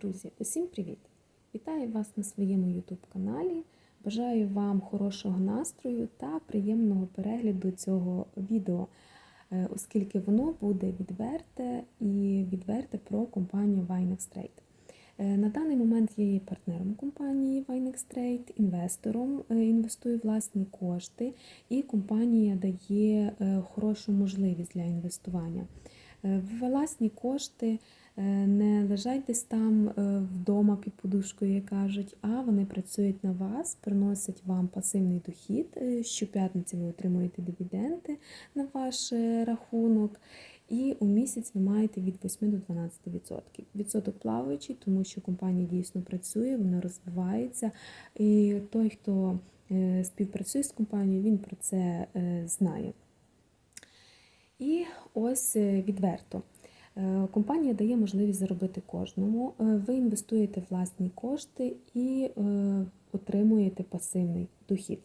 Друзі, усім привіт! Вітаю вас на своєму YouTube каналі. Бажаю вам хорошого настрою та приємного перегляду цього відео, е, оскільки воно буде відверте і відверте про компанію Vinex Trade. Е, На даний момент я є партнером компанії Vinex Trade, інвестором, е, інвестую власні кошти, і компанія дає хорошу можливість для інвестування. Е, Власні кошти е, не лежать десь там е, вдома під подушкою, як кажуть, а вони працюють на вас, приносять вам пасивний дохід. Щоп'ятниці ви отримуєте дивіденди на ваш рахунок. І у місяць ви маєте від 8 до 12%. відсотків. Відсоток плаваючий, тому що компанія дійсно працює, вона розвивається. І той, хто співпрацює з компанією, він про це знає. І ось е, відверто. Е, Компанія дає можливість заробити кожному. Е, Ви інвестуєте власні кошти і отримуєте пасивний дохід.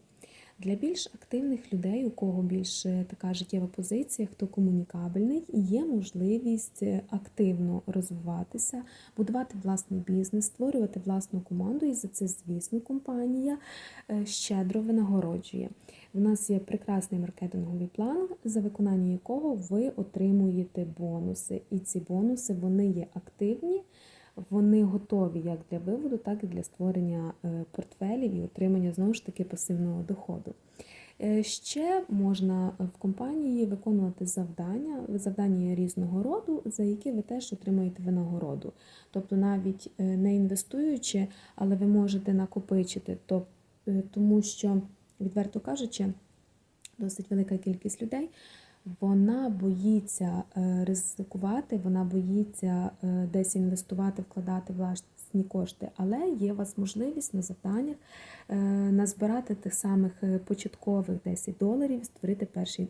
Для більш активних людей, у кого більш е, така життєва позиція, хто комунікабельний, є можливість е, активно розвиватися, будувати власний бізнес, створювати власну команду, і за це, звісно, компанія е, щедро винагороджує. У нас є прекрасний маркетинговий план, за виконання якого ви отримуєте бонуси. І ці бонуси вони є активні, вони готові як для виводу, так і для створення е, портфелів і отримання знову ж таки пасивного доходу. Е, Ще можна в компанії виконувати завдання, завдання різного роду, за які ви теж отримаєте винагороду. Тобто, навіть е, не інвестуючи, але ви можете накопичити, тому що, відверто кажучи, досить велика кількість людей. Вона боїться е, ризикувати, вона боїться е, десь інвестувати, вкладати власні кошти, але є у вас можливість на завданнях е, назбирати тих самих початкових 10 доларів, створити перший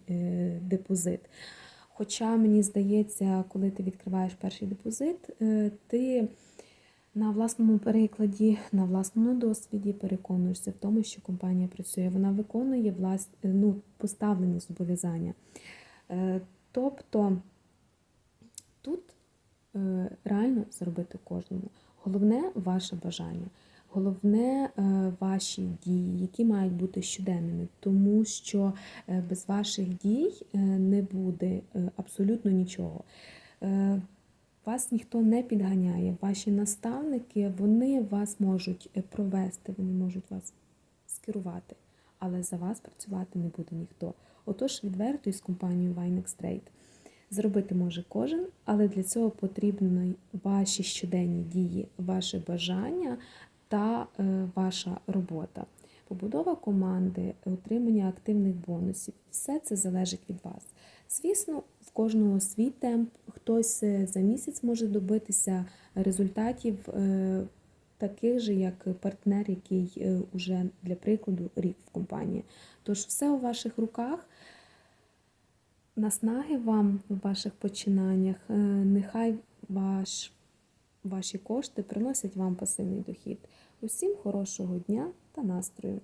депозит. Хоча мені здається, коли ти відкриваєш перший депозит, ти на власному перекладі, на власному досвіді переконуєшся в тому, що компанія працює. Вона виконує влас... ну, поставлені зобов'язання. Е, Тобто тут е, реально зробити кожному. Головне ваше бажання, головне е, ваші дії, які мають бути щоденними, тому що без ваших дій не буде абсолютно нічого. Вас ніхто не підганяє, ваші наставники вони вас можуть провести, вони можуть вас скерувати, але за вас працювати не буде ніхто. Отож, відверто із компанією Vinex Trade. Зробити може кожен, але для цього потрібні ваші щоденні дії, ваше бажання та е, ваша робота. Побудова команди, отримання активних бонусів все це залежить від вас. Звісно, в кожного свій темп, хтось е, за місяць може добитися результатів е, таких же, як партнер, який е, уже для прикладу рік в компанії. Тож все у ваших руках. Наснаги вам в ваших починаннях. Е, Нехай ваш, ваші кошти приносять вам пасивний дохід. Усім хорошого дня та настрою!